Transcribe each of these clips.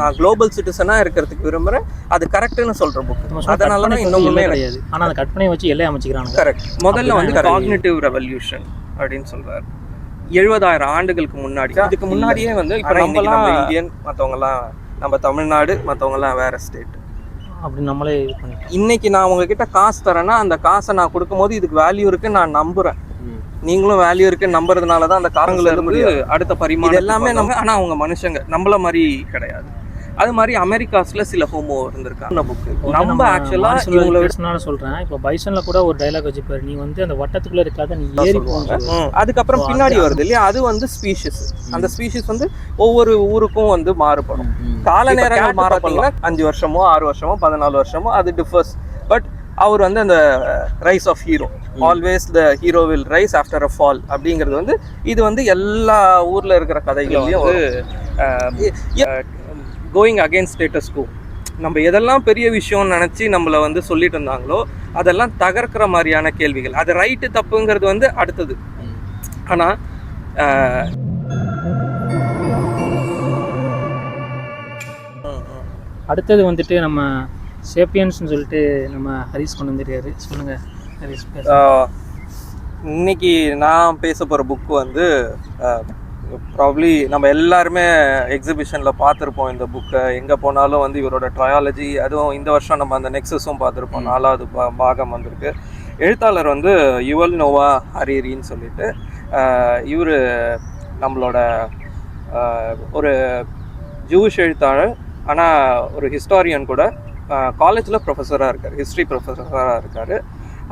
நான் குளோபல் சிட்டிசனா இருக்கிறதுக்கு விரும்புறேன். அது கரெக்ட்னு சொல்ற புக் அதனால தான் இன்னுமே கிடையாது. ஆனா அந்த கற்பனையை வச்சு எல்லை அமைச்சிக்கிறானுங்க. கரெக்ட் முதல்ல வந்து காக்னிட்டிவ் ரெவல்யூஷன் அப்படின்னு சொல்றாரு. எழுபதாயிரம் ஆண்டுகளுக்கு முன்னாடி. இதுக்கு முன்னாடியே வந்து இப்போ நம்மலாம் இந்தியன் மற்றவங்கலாம் நம்ம தமிழ்நாடு மற்றவங்கலாம் வேற ஸ்டேட் அப்படி நம்மளே இது பண்ணிட்டோம். இன்னைக்கு நான் உங்ககிட்ட காசு தரேன்னா அந்த காசை நான் கொடுக்கும்போது இதுக்கு வேல்யூ இருக்கு நான் நம்புறேன். நீங்களும் வேல்யூ இருக்கு நம்புறதுனால தான் அந்த காரங்கள் இருந்து அடுத்த பரிமாணம் எல்லாமே நம்ம ஆனா அவங்க மனுஷங்க நம்மள மாதிரி கிடையாது. அது மாதிரி அமெரிக்காஸ்ல சில ஹோமோ இருந்திருக்காங்க. புக்கு நம்ம ஆக்சுவலா இவங்கள விட பேசினால சொல்றேன். இப்போ பைசன்ல கூட ஒரு டைலாக் வச்சுப்பாரு நீ வந்து அந்த வட்டத்துக்குள்ள இருக்காத நீ ஏறி அதுக்கப்புறம் பின்னாடி வருது இல்லையா? அது வந்து ஸ்பீஷிஸ் அந்த ஸ்பீஷிஸ் வந்து ஒவ்வொரு ஊருக்கும் வந்து மாறுபடும். கால நேரங்கள் மாறப்படலாம் அஞ்சு வருஷமோ ஆறு வருஷமோ பதினாலு வருஷமோ அது டிஃபர்ஸ் பட் அவர் வந்து அந்த rise of hero always the hero will rise after a fall அப்படிங்கிறது வந்து இது வந்து எல்லா ஊர்ல இருக்கிற கதைகள்லையும் வந்து கோயிங் அகேன்ஸ்ட் ஸ்டேட்டஸ் கோ நம்ம எதெல்லாம் பெரிய விஷயம்னு நினச்சி நம்மளை வந்து சொல்லிட்டு இருந்தாங்களோ அதெல்லாம் தகர்க்கிற மாதிரியான கேள்விகள். அது ரைட்டு தப்புங்கிறது வந்து அடுத்தது. ஆனால் அடுத்தது வந்துட்டு நம்ம சேப்பியன்ஸ்னு சொல்லிட்டு நம்ம ஹரிஸ் கொண்டு வந்துருக்காரு. சொல்லுங்க ஹரிஸ் இன்னைக்கு நான் பேச போகிற புக்கு வந்து ப்ராப்ளி நம்ம எல்லாருமே எக்ஸிபிஷனில் பார்த்துருப்போம் இந்த புக்கை எங்கே போனாலும் வந்து இவரோட ட்ரையாலஜி அதுவும் இந்த வருஷம் நம்ம அந்த நெக்ஸஸும் பார்த்துருப்போம். நாலாவது பா பாகம் வந்திருக்கு. எழுத்தாளர் வந்து யுவல் நோவா ஹரீரின்னு சொல்லிட்டு இவர் நம்மளோட ஒரு ஜூஷ் எழுத்தாளர் ஆனால் ஒரு ஹிஸ்டாரியன் கூட காலேஜில் ப்ரொஃபஸராக இருக்கார் ஹிஸ்ட்ரி ப்ரொஃபஸராக இருக்கார்.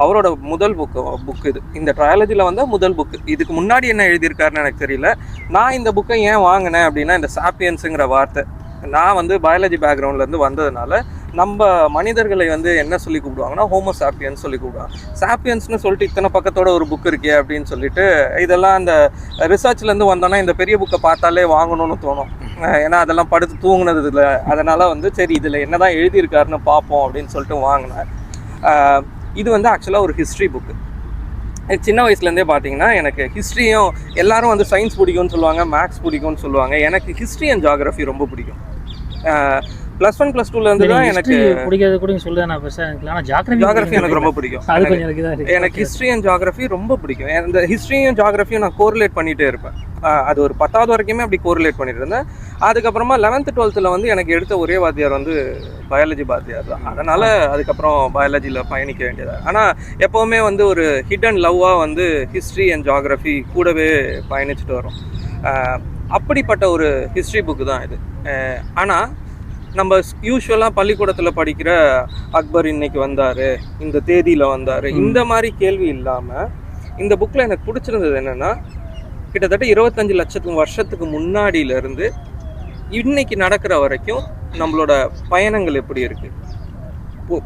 அவரோட முதல் புக்கு புக் இது. இந்த ட்ரையாலஜியில் வந்து முதல் புக்கு இதுக்கு முன்னாடி என்ன எழுதியிருக்காருன்னு எனக்கு தெரியல. நான் இந்த புக்கை ஏன் வாங்கினேன் அப்படின்னா இந்த சாப்பியன்ஸுங்கிற வார்த்தை. நான் வந்து பயாலஜி பேக்ரவுண்ட்லேருந்து வந்ததுனால நம்ம மனிதர்களை வந்து என்ன சொல்லி கூப்பிடுவாங்கன்னா ஹோமோ சாப்பியன்ஸ் சொல்லி கூப்பிடுவாங்க. சாப்பியன்ஸ்னு சொல்லிட்டு இத்தனை பக்கத்தோட ஒரு புக் இருக்கே அப்படின்னு சொல்லிட்டு இதெல்லாம் அந்த ரிசர்ச்லேருந்து வந்தோன்னா இந்த பெரிய புக்கை பார்த்தாலே வாங்கணும்னு தோணும். ஏன்னா அதெல்லாம் படுத்து தூங்கினது இல்லை அதனால் வந்து சரி இதில் என்னதான் எழுதியிருக்காருன்னு பார்ப்போம் அப்படின்னு சொல்லிட்டு வாங்கினேன். இது வந்து ஆக்சுவலாக ஒரு ஹிஸ்ட்ரி புக்கு சின்ன வயசுலேருந்தே பார்த்தீங்கன்னா எனக்கு ஹிஸ்ட்ரியும் எல்லாரும் வந்து சயின்ஸ் பிடிக்கும்னு சொல்லுவாங்க மேக்ஸ் பிடிக்கும்னு சொல்லுவாங்க. எனக்கு ஹிஸ்ட்ரி அண்ட் ஜாகிரஃபி ரொம்ப பிடிக்கும். ப்ளஸ் ஒன் ப்ளஸ் டூலேருந்து தான் எனக்கு பிடிக்கிறது கூட சொல்லுங்க நான் பெருசா எனக்கு ஆனா ஜாக்கிரபி ஜாகிரஃபி எனக்கு ரொம்ப பிடிக்கும். எனக்கு ஹிஸ்ட்ரி அண்ட் ஜாகிரஃபி ரொம்ப பிடிக்கும். இந்த ஹிஸ்ட்ரியும் ஜாகிரஃபியும் நான் கோரிலேட் பண்ணிகிட்டே இருப்பேன். அது ஒரு பத்தாவது வரைக்குமே அப்படி கோரிலேட் பண்ணிட்டு இருந்தேன் அதுக்கப்புறமா லெவன்த்து டுவெல்த்தில் வந்து எனக்கு எடுத்த ஒரே வாத்தியார் வந்து பயாலஜி வாத்தியார் தான். அதனால் அதுக்கப்புறம் பயாலஜியில் பயணிக்க வேண்டியது. ஆனால் எப்போவுமே வந்து ஒரு ஹிடன் லவ்வாக வந்து ஹிஸ்ட்ரி அண்ட் ஜாகிரஃபி கூடவே பயணிச்சுட்டு வரும் அப்படிப்பட்ட ஒரு ஹிஸ்ட்ரி புக்கு தான் இது. ஆனால் நம்ம யூஸ்வலாக பள்ளிக்கூடத்தில் படிக்கிற அக்பர் இன்னைக்கு வந்தார் இந்த தேதியில் வந்தார் இந்த மாதிரி கேள்வி இல்லாமல் இந்த புக்கில் எனக்கு பிடிச்சிருந்தது என்னென்னா கிட்டத்தட்ட இருபத்தஞ்சு லட்சத்து வருஷத்துக்கு முன்னாடியிலேருந்து இன்னைக்கு நடக்கிற வரைக்கும் நம்மளோட பயணங்கள் எப்படி இருக்குது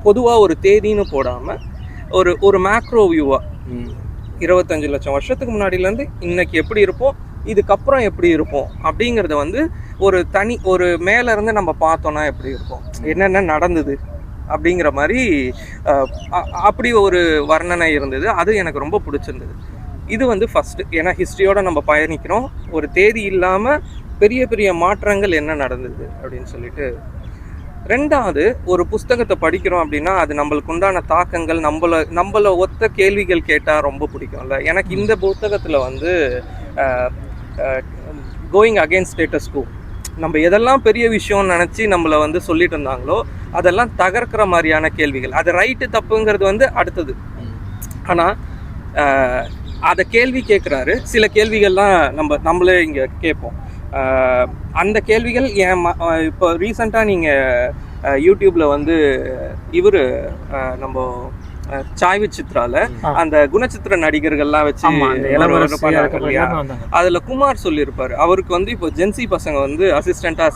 பொதுவாக ஒரு தேதின்னு போடாமல் ஒரு ஒரு மேக்ரோ வியூவாக இருபத்தஞ்சு லட்சம் வருஷத்துக்கு முன்னாடியிலேருந்து இன்னைக்கு எப்படி இருப்போம்? இதுக்கப்புறம் எப்படி இருப்போம்? அப்படிங்கிறத வந்து ஒரு தனி ஒரு மேல இருந்து நம்ம பார்த்தோன்னா எப்படி இருக்கும் என்னென்ன நடந்தது? அப்படிங்கிற மாதிரி அப்படி ஒரு வர்ணனை இருந்தது. அது எனக்கு ரொம்ப பிடிச்சிருந்தது. இது வந்து ஃபஸ்ட்டு ஏன்னா ஹிஸ்ட்ரியோட நம்ம பயணிக்கிறோம். ஒரு தேதி இல்லாமல் பெரிய பெரிய மாற்றங்கள் என்ன நடந்தது அப்படின்னு சொல்லிட்டு. ரெண்டாவது ஒரு புஸ்தகத்தை படிக்கிறோம் அப்படின்னா அது நம்மளுக்கு உண்டான தாக்கங்கள் நம்மள நம்மள ஒத்த கேள்விகள் கேட்டால் ரொம்ப பிடிக்கும்ல. எனக்கு இந்த புத்தகத்தில் வந்து கோயிங் அகேன்ஸ்ட் ஸ்டேட்டஸ் கோ நம்ம எதெல்லாம் பெரிய விஷயம்னு நினச்சி நம்மளை வந்து சொல்லிட்டு இருந்தாங்களோ அதெல்லாம் தகர்க்கிற மாதிரியான கேள்விகள். அது ரைட்டு தப்புங்கிறது வந்து அடுத்தது. ஆனால் அதை கேள்வி கேட்குறாரு சில கேள்விகள்லாம் நம்ம நம்மளே இங்கே கேட்போம் அந்த கேள்விகள் என் ம இப்போ ரீசண்டாக நீங்கள் யூடியூப்பில் வந்து இவர் நம்ம சாய்வு சித்ரால. அந்த குணச்சித்திர நடிகர்கள்லாம் வச்சு அதுல குமார் சொல்லியிருப்பாரு. அவருக்கு வந்து இப்போ ஜென்சி பசங்க வந்து அசிஸ்டண்டா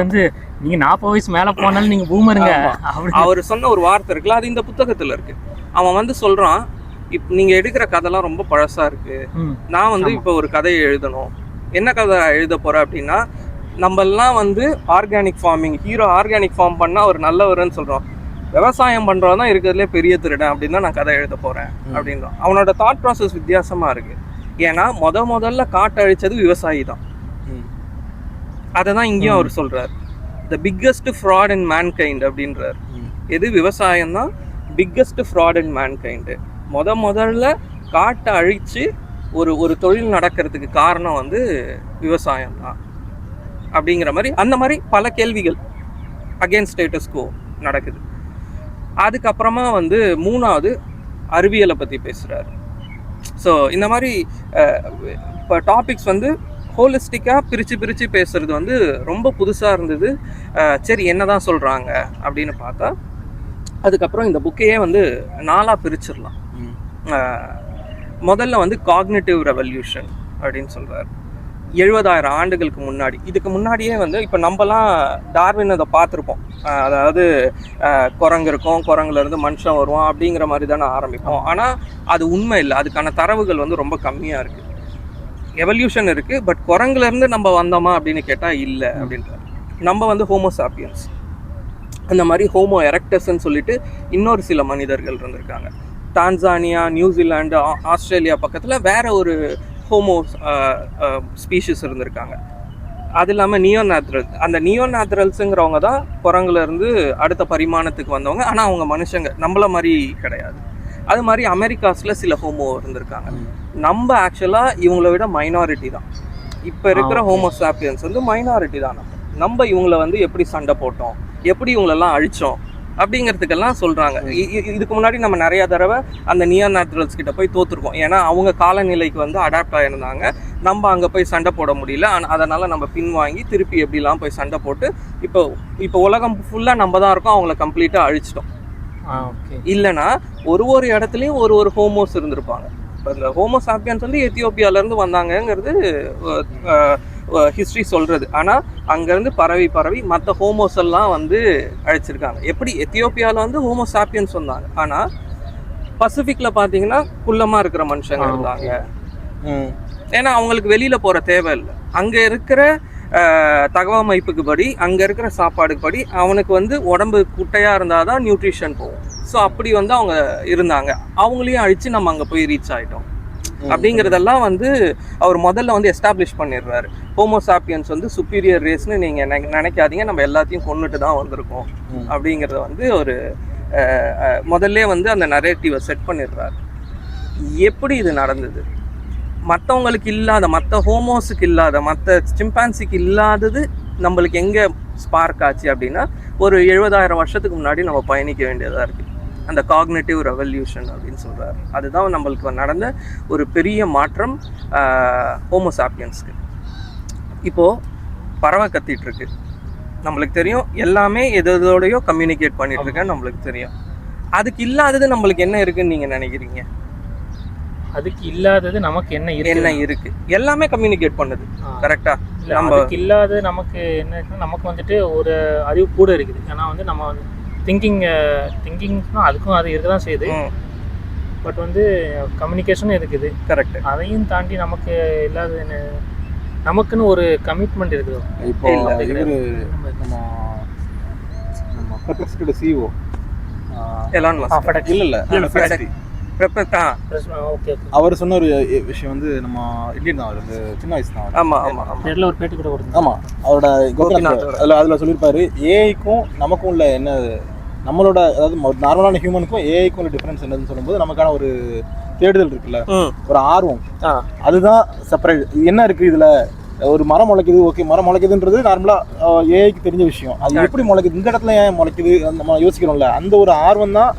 வந்து நீங்க நாற்பது வயசு மேல போனாலும் நீங்க பூமருங்க அவர் சொன்ன ஒரு வார்த்தை இருக்குல்ல அது இந்த புத்தகத்துல இருக்கு. அவன் வந்து சொல்றான் இப் நீங்க எடுக்கிற கதைலாம் ரொம்ப பழசா இருக்கு. ம், நான் வந்து. இப்போ ஒரு கதையை எழுதணும். என்ன கதை எழுத போறேன் அப்படின்னா நம்ம எல்லாம் வந்து organic farming hero organic farm பண்ணா ஒரு நல்லவருன்னு சொல்றோம். விவசாயம் பண்றவன் தான் இருக்கிறதுலே பெரிய திருடன் அப்படின்னு தான் நான் கதை எழுத போறேன் அப்படின்றான் அவனோட தாட் ப்ராசஸ் வித்தியாசமா இருக்கு. ஏன்னா முத முதல்ல காட்டை அழிச்சது விவசாயி தான். அதை தான் இங்கேயும் அவர் சொல்றாரு. The biggest fraud in mankind அப்படின்றார். எது விவசாயம் தான் பிக்கஸ்ட் ஃப்ராட் இன் மேன்கைண்டு முத முதல்ல காட்டை அழித்து ஒரு ஒரு தொழில் நடக்கிறதுக்கு காரணம் வந்து விவசாயம் தான். அப்படிங்கிற மாதிரி அந்த மாதிரி பல கேள்விகள் அகேன்ஸ்ட் ஸ்டேட்டஸ்கோ நடக்குது. அதுக்கப்புறமா வந்து மூணாவது அறிவியலை பற்றி பேசுகிறாரு ஸோ இந்த மாதிரி இப்போ டாபிக்ஸ் வந்து ஹோலிஸ்டிக்காக பிரித்து பிரித்து பேசுகிறது வந்து ரொம்ப புதுசாக இருந்தது. சரி என்ன தான் சொல்கிறாங்க அப்படின்னு பார்த்தா அதுக்கப்புறம் இந்த புக்கையே வந்து நாலாக பிரிச்சிடலாம். முதல்ல வந்து காக்னேட்டிவ் ரெவல்யூஷன் அப்படின்னு சொல்கிறார் எழுபதாயிரம் ஆண்டுகளுக்கு முன்னாடி. இதுக்கு முன்னாடியே வந்து இப்போ நம்மலாம் டார்வின் அதை பார்த்துருப்போம். அதாவது குரங்கு இருக்கும் குரங்குலேருந்து மனுஷன் வருவான் அப்படிங்கிற மாதிரி தானே ஆரம்பிப்போம். ஆனால் அது உண்மை இல்லை. அதுக்கான தரவுகள் வந்து ரொம்ப கம்மியாக இருக்குது எவல்யூஷன் இருக்குது பட் குரங்குலேருந்து நம்ம வந்தோமா அப்படின்னு கேட்டால் இல்லை அப்படின்றாரு. நம்ம வந்து ஹோமோசாப்பியன்ஸ் அந்த மாதிரி ஹோமோ எரக்டஸ்ன்னு சொல்லிட்டு இன்னொரு சில மனிதர்கள் இருந்திருக்காங்க. டான்சானியா நியூசிலாந்து ஆ- ஆஸ்திரேலியா பக்கத்தில் வேற ஒரு ஹோமோ ஸ்பீஷிஸ் இருந்திருக்காங்க. அது இல்லாமல் நியோ நேச்சுரல் அந்த நியோ நேச்சுரல்ஸுங்கிறவங்க தான் குரங்குல இருந்து அடுத்த பரிமாணத்துக்கு வந்தவங்க. ஆனால் அவங்க மனுஷங்க நம்மள மாதிரி கிடையாது. அது மாதிரி அமெரிக்காஸில் சில ஹோமோ இருந்திருக்காங்க. நம்ம ஆக்சுவலாக இவங்கள விட மைனாரிட்டி தான். இப்போ இருக்கிற. ஹோமோசாப்பியன்ஸ் வந்து மைனாரிட்டி தான். நம்ம நம்ம இவங்கள வந்து எப்படி சண்டை போட்டோம்? எப்படி இவங்களெல்லாம் அழிச்சோம்? அப்படிங்கிறதுக்கெல்லாம் சொல்கிறாங்க இதுக்கு முன்னாடி நம்ம நிறைய தடவை அந்த நியோ நேச்சுரல்ஸ் கிட்ட போய் தோத்துருக்கோம். ஏன்னா அவங்க காலநிலைக்கு வந்து அடாப்ட் ஆயிருந்தாங்க. நம்ம அங்கே போய் சண்டை போட முடியல. அதனால நம்ம பின்வாங்கி திருப்பி எப்படிலாம் போய் சண்டை போட்டு இப்போ இப்போ உலகம் ஃபுல்லாக நம்ம தான் இருக்கோம். அவங்கள கம்ப்ளீட்டாக அழிச்சிட்டோம். இல்லைன்னா ஒரு ஒரு இடத்துலையும் ஒரு ஒரு ஹோமோஸ் இருந்திருப்பாங்க. இப்போ இந்த ஹோமோசாப்பியன்ஸ் வந்து எத்தியோப்பியாலேருந்து வந்தாங்கங்கிறது ஹிஸ்ட்ரி சொல்கிறது ஆனால் அங்கேருந்து பரவி பரவி மற்ற ஹோமோஸ் எல்லாம் வந்து அழைச்சிருக்காங்க. எப்படி? எத்தியோப்பியாவில் வந்து ஹோமோசாப்பியன்ஸ் வந்தாங்க ஆனால் பசிபிக்கில் பார்த்தீங்கன்னா குள்ளமாக இருக்கிற மனுஷங்க இருந்தாங்க. ஏன்னா அவங்களுக்கு வெளியில் போகிற தேவை இல்லை அங்கே இருக்கிற தகவமைப்புக்கு படி அங்கே இருக்கிற சாப்பாடுக்கு படி அவனுக்கு வந்து உடம்பு குட்டையாக இருந்தால் தான் நியூட்ரிஷன் போகும். ஸோ அப்படி வந்து அவங்க இருந்தாங்க. அவங்களையும் அழித்து நம்ம அங்கே போய் ரீச் ஆகிட்டோம் அப்படிங்கிறதெல்லாம் வந்து அவர் முதல்ல வந்து எஸ்டாப்ளிஷ் பண்ணிடுறாரு. ஹோமோசாப்பியன்ஸ் வந்து சுப்பீரியர் ரேஸ்னு நீங்கள் நினைக்காதீங்க. நம்ம எல்லாத்தையும் கொண்டுட்டு தான் வந்திருக்கோம். அப்படிங்கிறத வந்து ஒரு முதல்ல வந்து அந்த நரேட்டிவை செட் பண்ணிடுறாரு. எப்படி இது நடந்தது? மற்றவங்களுக்கு இல்லாத மற்ற ஹோமோஸுக்கு இல்லாத மற்ற சிம்பான்சிக்கு இல்லாதது நம்மளுக்கு எங்கே ஸ்பார்க் ஆச்சு அப்படின்னா ஒரு எழுபதாயிரம் வருஷத்துக்கு முன்னாடி நம்ம பயணிக்க வேண்டியதாக இருக்குது அந்த காக்னேட்டிவ் ரெவல்யூஷன் அப்படின்னு சொல்கிறாரு அதுதான் நம்மளுக்கு நடந்த ஒரு பெரிய மாற்றம் ஹோமோசாப்பியன்ஸ்க்கு இப்போது பறவை கத்திட்டு இருக்கு. நம்மளுக்கு தெரியும் எல்லாமே எது எதோடையோ கம்யூனிகேட் பண்ணிட்டு இருக்கேன் நம்மளுக்கு தெரியும். அதுக்கு இல்லாதது நம்மளுக்கு என்ன இருக்குன்னு நீங்கள் நினைக்கிறீங்க? அதுக்கு இல்லாதது நமக்கு என்ன இருக்கு? என்ன இருக்கு? எல்லாமே கம்யூனிகேட் பண்ணுது. ஆ. கரெக்டா இல்ல, நம்ம- இல்லாத நமக்கு என்ன இருக்குன்னா நமக்கு வந்துட்டு ஒரு அறிவு கூட இருக்குது. ஏன்னா வந்து நம்ம வந்து திங்கிங் திங்கிங்ஸ்னா அதுக்கும் அது இருக்க தான் செய்யுது பட் வந்து கம்யூனிகேஷனும் இருக்குது. கரெக்ட் அதையும் தாண்டி நமக்கு இல்லாத நமக்குன்னு ஒரு கமிட்மெண்ட் இருக்குது? இப்போ இவரு நம்ம நம்ம பெர்ப்ளெக்சிட்டியோட சிஓ எலான் மஸ்க். இல்ல இல்ல. இல்ல, ஓகே அவர் சொன்ன ஒரு விஷயம் வந்து நம்ம இந்தியன் தான் அவர் வந்து சின்ன வயசு தான் அவர். ஆமா ஆமா நேரில் ஒரு பேட்டி கூட கொடுத்தோம் ஆமா அவரோட அதுல அதுல சொல்லியிருப்பாரு ஏஐக்கும் நமக்கும் உள்ள என்ன நம்மளோட அதாவது நார்மலான ஹியூமனுக்கும் ஏஐக்கும் உள்ள டிஃபரன்ஸ் என்னன்னு சொல்லும்போது நமக்கான ஒரு தேடுதல் இருக்குல்ல? ஒரு ஆர்வம். ஆ. அதுதான் செப்பரேட் என்ன இருக்கு இதுல? ஒரு மரம் முளைக்குது ஓகே மரம் முளைக்குதுன்றது நார்மலா ஏஐக்கு தெரிஞ்ச விஷயம். அது எப்படி முளைக்குது? இந்த இடத்துல ஏன் முளைக்குது? அந்த நம்ம யோசிக்கிறோம்ல. அந்த ஒரு ஆர்வம் தான்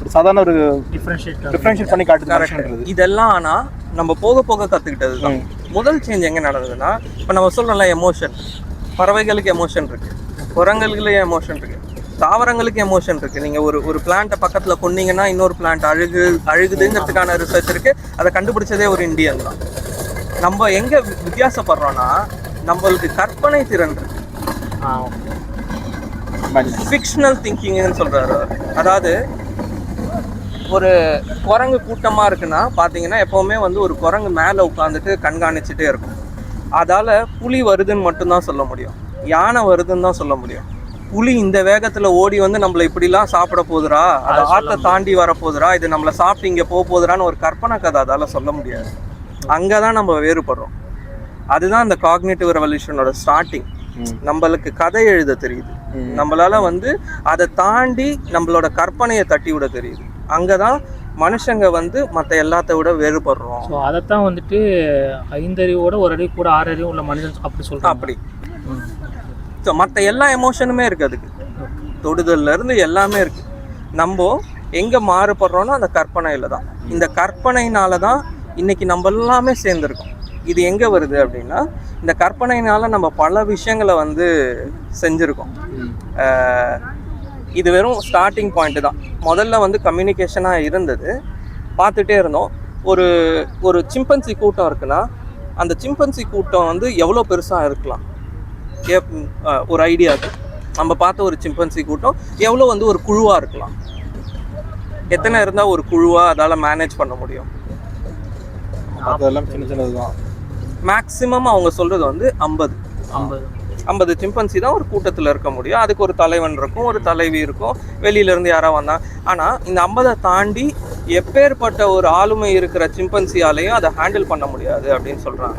ஒரு சாதாரண ஒரு டிஃப்ரென்ஷியேட் டிஃபரன்ஷியேட் பண்ணி காட்டுது. இதெல்லாம் ஆனா நம்ம போக போக தான். ம். முதல் சேஞ்ச் எங்க நடந்ததுன்னா இப்போ நம்ம சொல்றோம்ல எமோஷன் பறவைகளுக்கு எமோஷன் இருக்கு. குரங்குகளுக்கு எமோஷன் இருக்கு. தாவரங்களுக்கு எமோஷன் இருக்கு. நீங்க ஒரு ஒரு பிளான்ட்டை பக்கத்துல கொன்னீங்கன்னா இன்னொரு பிளான்ட் அழுகு அழுகுதுங்கிறதுக்கான ரிசர்ச் இருக்கு. அதை கண்டுபிடிச்சதே ஒரு இந்தியன் தான். நம்ம எங்க வி- வித்தியாசப்படுறோம்னா நம்மளுக்கு கற்பனை திறன் இருக்கு. ஃபிக்ஷனல் திங்கிங்னு சொல்றாரு அவர். அதாவது ஒரு குரங்கு கூட்டமா இருக்குன்னா பாத்தீங்கன்னா எப்பவுமே வந்து ஒரு குரங்கு மேல உட்காந்துட்டு கண்காணிச்சுட்டே இருக்கும். அதால புலி வருதுன்னு மட்டும்தான் சொல்ல முடியும். யானை வருதுன்னு தான் சொல்ல முடியும். புலி இந்த வேகத்துல ஓடி வந்து நம்மள இப்படிலாம் சாப்பிட போகுதுடா அது ஆத்த தாண்டி வர போகுதுடா இது நம்மள சாப்பிட்டு இங்க போக போகுதுடான்னு ஒரு கற்பனை கதை அதால சொல்ல முடியாது. அங்கதான் நம்ம வேறுபடுறோம். அதுதான் அந்த காக்னேட்டிவ் ரெவல்யூஷனோட ஸ்டார்டிங். நம்மளுக்கு கதை எழுத தெரியுது. நம்மளால வந்து அதை தாண்டி நம்மளோட கற்பனையை தட்டி விட தெரியுது. அங்கதான் மனுஷங்க வந்து மற்ற எல்லாத்த விட வேறுபடுறோம். ஸோ அதைத்தான் வந்துட்டு ஐந்தறிவோட ஒரு அறிவு கூட ஆறு அறிவு உள்ள மனிதன் அப்படி சொல்கிறாங்க அப்படி. ஸோ மற்ற எல்லா எமோஷனுமே இருக்கு அதுக்கு. தொடுதல்ல இருந்து எல்லாமே இருக்கு. நம்ம எங்க மாறுபடுறோம்னா அந்த கற்பனையில தான். இந்த கற்பனையினால தான் இன்னைக்கு நம்ம எல்லாமே சேர்ந்துருக்கோம். இது எங்க வருது அப்படின்னா இந்த கற்பனையினால நம்ம பல விஷயங்களை வந்து செஞ்சிருக்கோம். இது வெறும் ஸ்டார்டிங் பாயிண்ட் தான். முதல்ல வந்து கம்யூனிகேஷனாக இருந்தது. பார்த்துட்டே இருந்தோம். ஒரு ஒரு சிம்பன்சி கூட்டம் இருக்குன்னா அந்த சிம்பன்சி கூட்டம் வந்து எவ்வளோ பெருசாக இருக்கலாம்? அஹ் ஒரு ஐடியாவுக்கு நம்ம பார்த்த ஒரு சிம்பன்சி கூட்டம் எவ்வளோ வந்து ஒரு குழுவாக இருக்கலாம்? எத்தனை இருந்தால் ஒரு குழுவாக அதால் மேனேஜ் பண்ண முடியும்? அதெல்லாம் சின்ன சின்னதுதான். மேக்ஸிமம் அவங்க சொல்கிறது வந்து ஐம்பது. ஐம்பது. ஐம்பது சிம்பன்சி தான் ஒரு கூட்டத்தில் இருக்க முடியும். அதுக்கு ஒரு தலைவன் இருக்கும் ஒரு தலைவி இருக்கும். வெளியில இருந்து யாரா வந்தா. ஆனால் இந்த ஐம்பதை தாண்டி எப்பேற்பட்ட ஒரு ஆளுமை இருக்கிற சிம்பன்சியாலையும் அதை ஹேண்டில் பண்ண முடியாது அப்படின்னு சொல்றாங்க.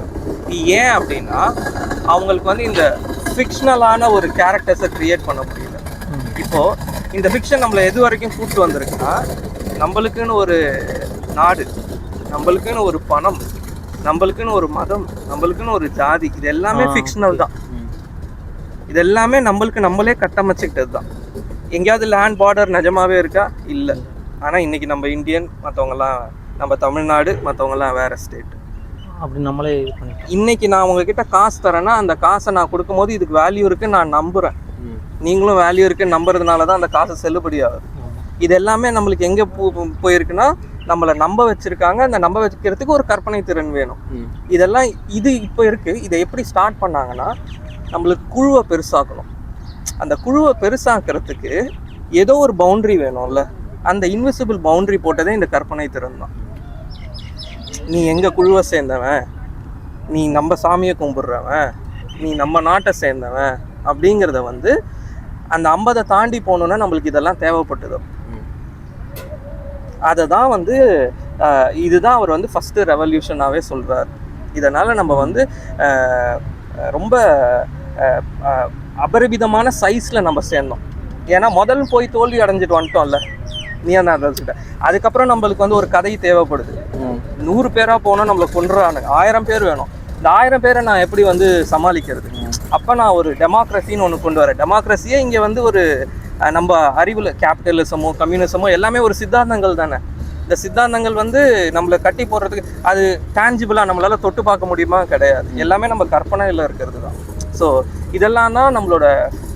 இது ஏன் அப்படின்னா அவங்களுக்கு வந்து இந்த ஃபிக்ஷனலான ஒரு கேரக்டர்ஸை கிரியேட் பண்ண முடியல. இப்போ இந்த ஃபிக்ஷன் நம்மளை எது வரைக்கும் கூப்பிட்டு வந்திருக்குன்னா நம்மளுக்குன்னு ஒரு நாடு நம்மளுக்குன்னு ஒரு பணம் நம்மளுக்குன்னு ஒரு மதம் நம்மளுக்குன்னு ஒரு ஜாதி இது எல்லாமே. ஃபிக்ஷனல் தான். இது எல்லாமே நம்மளுக்கு நம்மளே கட்டமைச்சுக்கிட்டது தான். எங்கேயாவது லேண்ட் பார்டர் நிஜமாவே இருக்கா? இல்லை. ஆனால் இன்னைக்கு நம்ம இந்தியன் மற்றவங்கலாம் நம்ம தமிழ்நாடு மற்றவங்கலாம் வேற ஸ்டேட் அப்படி நம்மளே இது பண்ணிக்கலாம். இன்னைக்கு நான் உங்ககிட்ட காசு தரேன்னா அந்த காசை நான் கொடுக்கும்போது இதுக்கு வேல்யூ இருக்குன்னு நான் நம்புறேன். நீங்களும் வேல்யூ இருக்குன்னு நம்புறதுனால தான் அந்த காசு செல்லுபடி ஆகுது. இது எல்லாமே நம்மளுக்கு எங்கே போ போயிருக்குன்னா நம்மளை நம்ப வச்சிருக்காங்க. அந்த நம்ப வைக்கிறதுக்கு ஒரு கற்பனை திறன் வேணும். இதெல்லாம் இது இப்போ இருக்கு. இதை எப்படி ஸ்டார்ட் பண்ணாங்கன்னா நம்மளுக்கு குழுவை பெருசாக்கணும். அந்த குழுவை பெருசாக்கிறதுக்கு ஏதோ ஒரு பவுண்டரி வேணும்ல. அந்த இன்விசிபிள் பவுண்டரி போட்டதே இந்த கற்பனை திறன் தான். நீ எங்கள் குழுவை சேர்ந்தவன்? நீ நம்ம சாமியை கும்பிட்றவன். நீ நம்ம நாட்டை சேர்ந்தவன் அப்படிங்கிறத வந்து அந்த ஐம்பதை தாண்டி போகணுன்னா நம்மளுக்கு இதெல்லாம் தேவைப்பட்டது. அதை தான் வந்து இதுதான் அவர் வந்து ஃபஸ்ட்டு ரெவல்யூஷனாகவே சொல்கிறார் இதனால் நம்ம வந்து ரொம்ப அபரிவிதமான அபரிமிதமான சைஸில் நம்ம சேர்ந்தோம். ஏன்னா முதல் போய் தோல்வி அடைஞ்சிட்டு வந்துட்டோம்ல. நியனாதர்ஸ்கிட்ட அதுக்கப்புறம் நம்மளுக்கு வந்து ஒரு கதை தேவைப்படுது. நூறு பேராக போனால் நம்மளை கொண்டுறானுங்க ஆயிரம் பேர் வேணும். இந்த ஆயிரம் பேரை நான் எப்படி வந்து சமாளிக்கிறது? அப்போ நான் ஒரு டெமோக்ரஸின்னு ஒன்று கொண்டு வரேன். டெமோக்ரஸியே இங்கே வந்து ஒரு நம்ம அறிவில் கேபிட்டலிசமோ கம்யூனிசமோ எல்லாமே ஒரு சித்தாந்தங்கள் தானே. இந்த சித்தாந்தங்கள் வந்து நம்மளை கட்டி போடுறதுக்கு அது டேஞ்சிபிளாக நம்மளால தொட்டு பார்க்க முடியுமா? கிடையாது. எல்லாமே நம்ம கற்பனையில் இருக்கிறது தான். ஸோ இதெல்லாம் தான் நம்மளோட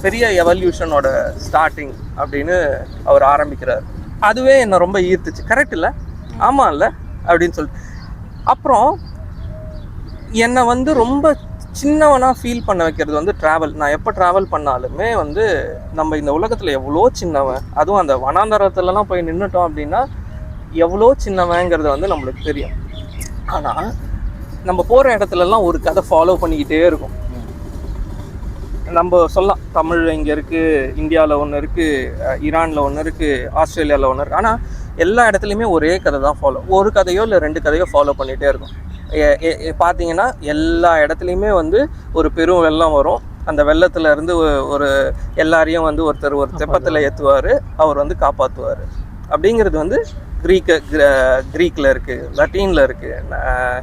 பெரிய எவல்யூஷனோட ஸ்டார்டிங் அப்படின்னு அவர் ஆரம்பிக்கிறார். அதுவே என்னை ரொம்ப ஈர்த்துச்சு. கரெக்ட் இல்லை? ஆமாம் இல்லை அப்படின்னு சொல்லிட்டு. அப்புறம் என்னை வந்து ரொம்ப சின்னவனாக ஃபீல் பண்ண வைக்கிறது வந்து ட்ராவல் நான் எப்போ ட்ராவல் பண்ணாலுமே வந்து நம்ம இந்த உலகத்தில் எவ்வளோ சின்னவன் அதுவும் அந்த வனாந்தரத்துலலாம் போய் நின்றுட்டோம் அப்படின்னா எவ்வளோ சின்னவங்கிறது வந்து நம்மளுக்கு தெரியும். ஆனால் நம்ம போகிற இடத்துலலாம் ஒரு கதை ஃபாலோ பண்ணிக்கிட்டே இருக்கும். நம்ம சொல்லலாம். தமிழ் இங்கே இருக்குது இந்தியாவில் ஒன்று இருக்குது ஈரானில் ஒன்று இருக்குது ஆஸ்திரேலியாவில் ஒன்று இருக்குது ஆனால் எல்லா இடத்துலையுமே ஒரே கதை தான் ஃபாலோ ஒரு கதையோ இல்லை ரெண்டு கதையோ ஃபாலோ பண்ணிகிட்டே இருக்கும். பார்த்தீங்கன்னா எல்லா இடத்துலையுமே வந்து ஒரு பெரும் வெள்ளம் வரும். அந்த வெள்ளத்துல இருந்து ஒரு எல்லாரையும் வந்து ஒருத்தர் ஒரு தெப்பத்தில் ஏற்றுவார் அவர் வந்து காப்பாற்றுவார் அப்படிங்கிறது வந்து க்ரீக்க க்ரீக்கில் இருக்குது லத்தீனில் இருக்குது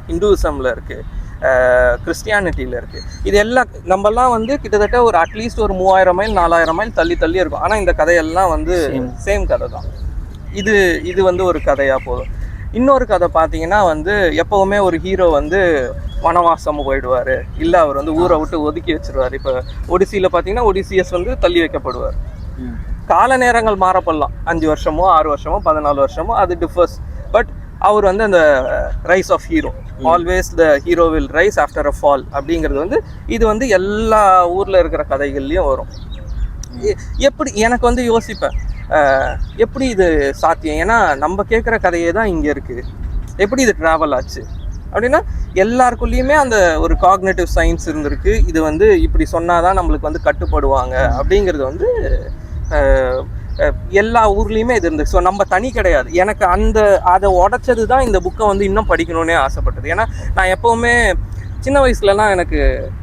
ஹிந்துவிசமில் இருக்குது கிறிஸ்டியானிட்டியில் இருக்குது இது எல்லாம் நம்மலாம் வந்து கிட்டத்தட்ட ஒரு அட்லீஸ்ட் ஒரு மூவாயிரம் மைல் நாலாயிரம் மைல் தள்ளி தள்ளி இருக்கும். ஆனால் இந்த கதையெல்லாம் வந்து. சேம் கதை தான். இது இது வந்து ஒரு கதையாக போதும். இன்னொரு கதை பார்த்தீங்கன்னா வந்து எப்போவுமே ஒரு ஹீரோ வந்து வனவாசம் போயிடுவார். இல்லை அவர் வந்து ஊரை விட்டு ஒதுக்கி வச்சிருவார். இப்போ ஒடிசியில் பார்த்தீங்கன்னா ஒடிசியஸ் வந்து தள்ளி வைக்கப்படுவார். கால நேரங்கள் மாறப்படலாம். அஞ்சு வருஷமோ ஆறு வருஷமோ பதினாலு வருஷமோ அது டிஃபர்ஸ் பட் அவர் வந்து அந்த rise of hero always the hero will rise after a fall அப்படிங்கிறது வந்து இது வந்து எல்லா ஊரில் இருக்கிற கதைகள்லையும் வரும். எப்படி எனக்கு வந்து யோசிப்பேன். எப்படி இது சாத்தியம்? ஏன்னா நம்ம கேட்குற கதையே தான் இங்கே இருக்குது எப்படி இது ட்ராவல் ஆச்சு? அப்படின்னா எல்லாருக்குள்ளேயுமே அந்த ஒரு காக்னேட்டிவ் சயின்ஸ் இருந்திருக்கு. இது வந்து இப்படி சொன்னாதான் நம்மளுக்கு வந்து கட்டுப்படுவாங்க அப்படிங்கிறது வந்து எல்லா ஊர்லேயுமே இது இருந்துச்சு. ஸோ நம்ம தனி கிடையாது. எனக்கு அந்த அதை உடைச்சது தான் இந்த புக்கை வந்து இன்னும் படிக்கணும்னே ஆசைப்பட்டது. ஏன்னா நான் எப்போவுமே சின்ன வயசுலலாம் எனக்கு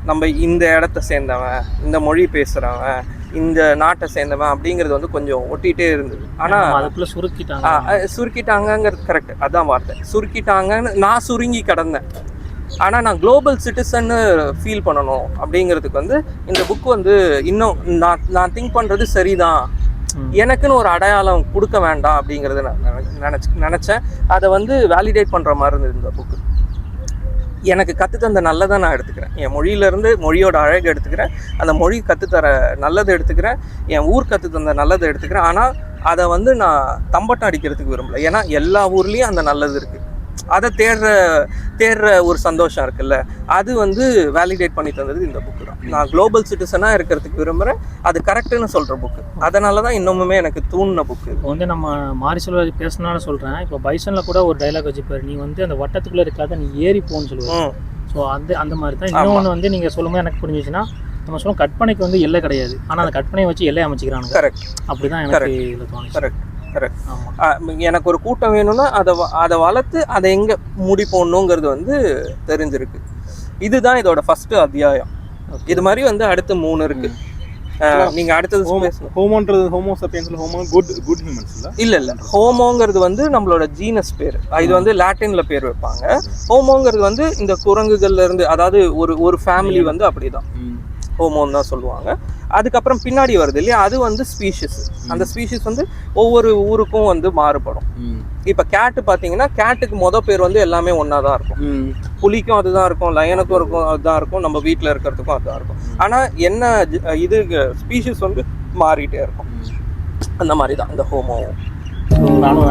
நம்ம இந்த இடத்த சேர்ந்தவன் இந்த மொழி பேசுகிறவன் இந்த நாட்டை சேர்ந்தவன் அப்படிங்கிறது வந்து கொஞ்சம் ஒட்டிகிட்டே இருந்தது. ஆனால் அதுக்குள்ள சுருக்கிட்டாங்க. சுருக்கிட்டாங்கங்கிறது கரெக்ட் அதான் வார்த்தை. சுருக்கிட்டாங்கன்னு நான் சுருங்கி கடந்தேன். ஆனால் நான் குளோபல் சிட்டிசன்னு ஃபீல் பண்ணணும் அப்படிங்கிறதுக்கு வந்து இந்த புக் வந்து இன்னும் நான் நான் திங்க் பண்ணுறது சரிதான். எனக்குன்னு ஒரு அடையாளம் கொடுக்க வேண்டாம் அப்படிங்கிறத நான் நினச்சி நினச்சேன். அதை வந்து வேலிடேட் பண்ணுற மாதிரி இருந்தது இந்த புக்கு எனக்கு கற்றுத்தந்த தந்த நல்லதை நான் எடுத்துக்கிறேன். என் மொழியிலேருந்து மொழியோட அழகு எடுத்துக்கிறேன். அந்த மொழி கற்றுத்தர நல்லதை எடுத்துக்கிறேன். என் ஊர் கற்றுத்தந்த தந்த நல்லதை எடுத்துக்கிறேன். ஆனால் அதை வந்து நான் தம்பட்டம் அடிக்கிறதுக்கு விரும்பல. ஏன்னா எல்லா ஊர்லேயும் அந்த நல்லது இருக்குது அதை தேடுற தேடுற ஒரு சந்தோஷம் இருக்குல்ல? அது வந்து வேலிடேட் பண்ணி தந்தது இந்த புக்கு தான். நான் குளோபல் சிட்டிசனாக இருக்கிறதுக்கு விரும்புகிறேன் அது கரெக்டுன்னு சொல்கிற புக்கு அதனால தான் இன்னமுமே எனக்கு தூண்டின புக்கு இப்போ வந்து நம்ம மாரி செல்வராஜ் பேசினாலும் சொல்கிறேன் இப்போ பைசனில் கூட ஒரு டைலாக் வச்சுப்பாரு நீ வந்து அந்த வட்டத்துக்குள்ளே இருக்காத நீ ஏறி போன்னு சொல்லுவாங்க ம். ஸோ அந்த அந்த மாதிரி தான். இன்னொன்று வந்து நீங்கள் சொல்லும்போது எனக்கு புரிஞ்சிச்சுன்னா நம்ம சொல்லுவோம் கற்பனைக்கு வந்து எல்லை கிடையாது. ஆனால் அந்த கற்பனையை வச்சு எல்லை அமைச்சிக்கிறானுங்க. கரெக்ட் அப்படி தான் எனக்கு. இதில் தோணுச்சு. Correct correct. எனக்கு ஒரு கூட்டம் வேணும்னா அதை அதை வளர்த்து அதை எங்கே முடி போடணுங்கிறது வந்து தெரிஞ்சிருக்கு. இதுதான் இதோட ஃபர்ஸ்ட் அத்தியாயம். இது மாதிரி வந்து அடுத்து மூணு இருக்கு. நீங்க அடுத்தது ஹோமோன்றது ஹோமோ சப்பியன்ஸ்ல ஹோமோ குட் குட் ஹியூமன்ஸ் இல்ல? இல்ல ஹோமோங்கிறது வந்து நம்மளோட ஜீனஸ் பேர். இது வந்து லாட்டின்ல பேர் வைப்பாங்க. ஹோமோங்கிறது வந்து இந்த குரங்குகள்ல இருந்து அதாவது ஒரு ஒரு ஃபேமிலி வந்து அப்படிதான். ஹோமோன்னு தான் சொல்லுவாங்க. அதுக்கப்புறம் பின்னாடி வருது இல்லையா? அது வந்து ஸ்பீஷிஸ் அந்த ஸ்பீஷிஸ் வந்து ஒவ்வொரு ஊருக்கும் வந்து மாறுபடும். இப்போ கேட்டு பார்த்தீங்கன்னா கேட்டுக்கு மொத பேர் வந்து எல்லாமே ஒன்றா தான் இருக்கும். புலிக்கும் அதுதான் இருக்கும் லயனுக்கும் இருக்கும் அதுதான் இருக்கும் நம்ம வீட்டில் இருக்கிறதுக்கும் அதுதான் இருக்கும். ஆனால் என்ன இது ஸ்பீஷிஸ் வந்து மாறிட்டே இருக்கும். அந்த மாதிரி தான் இந்த ஹோமோ. நானும்